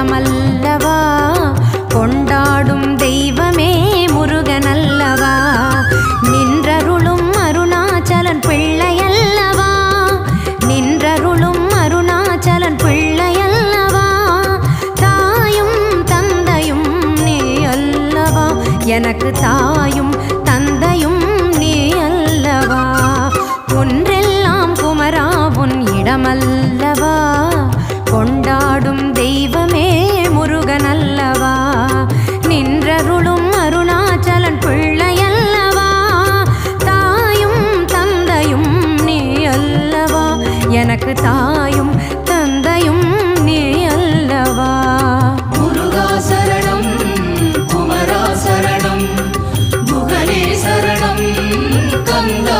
வளமல்லவா கொண்டாடும் தெய்வமே முருகனல்லவா? நின்றருளும் அருணாச்சலன் பிள்ளையல்லவா? நின்றருளும் அருணாச்சலன் பிள்ளையல்லவா? தாயும் தந்தையும் நீ அல்லவா? எனக்கு தாயும் தந்தையும் நீ அல்லவா? ஒன்றெல்லாம் குமரா உன் இடமல்ல எனக்கு தாயும் தந்தையும் நீ அல்லவா? முருகா சரணம் குமரா சரணம் சரணம் கந்தா